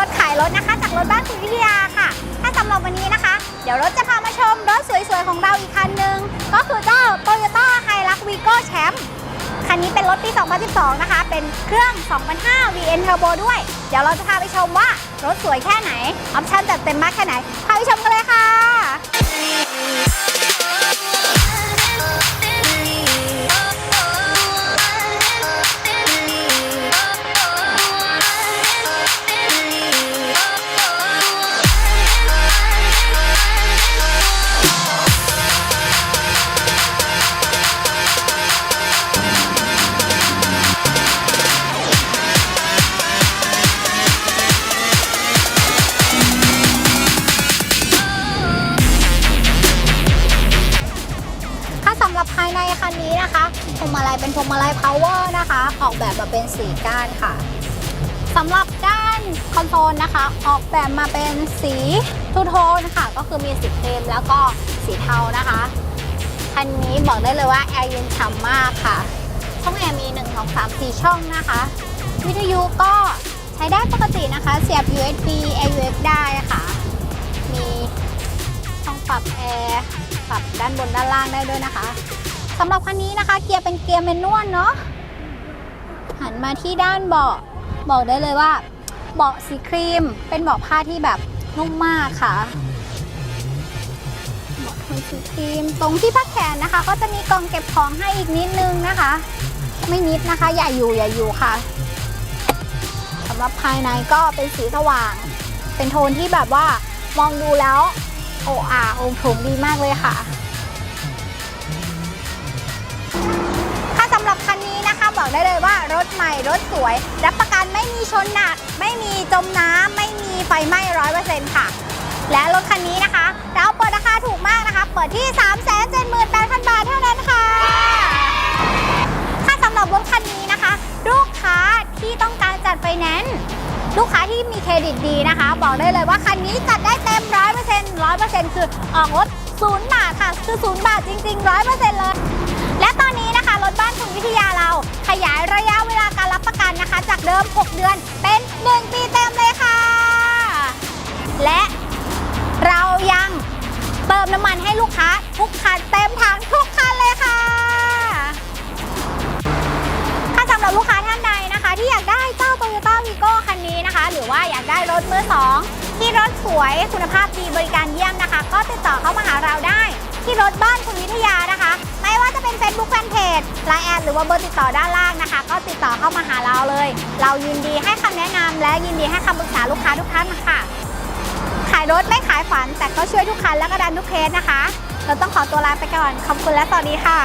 รถขายาค่ะ ถ้าสำหรับวันนี้นะคะ เดี๋ยวรถจะพามาชมรถสวยๆ ของเราอีกคันหนึ่งก็คือเจ้า Toyota Hilux Vigo Champ คันนี้เป็นรถปี 2012 นะคะ เป็นเครื่อง 2005 VN Turbo ด้วย เดี๋ยวเราจะพาไปชมว่ารถสวยแค่ไหน ออปชั่นจัดเต็มมากแค่ไหน พาไปชมกันเลยค่ะ รับภายในคันนี้นะคะพวงมาลัยเป็นพวงมาลัย power นะคะ ออกแบบมาเป็นสีก้านค่ะสำหรับด้านคอนโซลนะคะ ออกแบบมาเป็นสีทูโทนค่ะ ก็คือมีสีครีมแล้วก็สีเทานะคะคันนี้บอกได้เลยว่าแอร์เย็นฉ่ำมากค่ะ ช่องแอร์มี1 2 3 4 ช่องนะคะ วิทยุก็ใช้ได้ปกตินะคะ เสียบ USB AUX ได้ค่ะ มีช่องปรับแอร์ ปรับด้านบนด้านล่างได้ด้วยนะคะสำหรับคันนี้นะคะ เกียร์เป็นเกียร์แมนนวลเนาะหันมาที่ด้านเบาะบอกได้เลยว่า เบาะสีครีม เป็นเบาะผ้าที่แบบนุ่มมากค่ะเบาะโทนสีครีม ตรงที่พักแขนนะคะ ก็จะมีกล่องเก็บของให้อีกนิดนึงนะคะ ไม่นิดนะคะ อย่าอยู่อย่าอยู่ค่ะสำหรับภายในก็เป็นสีสว่าง เป็นโทนที่แบบว่ามองดูแล้ว โออาโองค์ถงดีมากเลยค่ะ ถ้าสำหรับคันนี้นะคะบอกได้เลยว่ารถใหม่รถสวย รับประกันไม่มีชนหนัก ไม่มีจมน้ำไม่มีไฟไหม้ร้อยเปอร์เซ็นต์ค่ะ และรถคันนี้นะคะ เราเปิดราคาถูกมากนะคะ เปิดที่ 3 7 8 0 0 0 บาทเท่านั้นค่ะถ้าสำหรับรถคันนี้นะคะ ลูกค้าที่ต้องการจัดไฟแนนซ์ลูกค้าที่มีเครดิตดีนะคะ บอกได้เลยว่าคันนี้จัดได้เต็มร้อย ซ็นคือออกรถศูนย์บาทค่ะ คือศูนย์บาทจริงๆร้อยเปอร์เซ็นต์เลย และตอนนี้นะคะรถบ้านคุณวิทยาเราขยายระยะเวลาการรับประกันนะคะ จากเดิม 6 เดือนเป็น 1 ปีเต็มเลยค่ะ และเรายังเติมน้ำมันให้ลูกค้าทุกคันเต็มถังทุกคันเลยค่ะถ้าสำหรับลูกค้าท่านใดนะคะ ที่อยากได้เจ้า Toyota Vigo คันนี้นะคะ หรือว่าอยากได้รถมือสอง ที่รถสวยคุณภาพดีบริการเยี่ยมนะคะ ก็ติดต่อเข้ามาหาเราได้ ที่รถบ้านคุณวิทยานะคะ ไม่ว่าจะเป็น Facebook Fanpage ไลน์แอดหรือว่าเบอร์ติดต่อด้านล่างนะคะ ก็ติดต่อเข้ามาหาเราเลย เรายินดีให้คำแนะนำและยินดีให้คำปรึกษาลูกค้าทุกท่านค่ะ ขายรถไม่ขายฝันแต่ก็ช่วยทุกคันและก็ดันทุกเคสนะคะ เราต้องขอตัวลาไปก่อนขอบคุณและสวัสดีค่ะ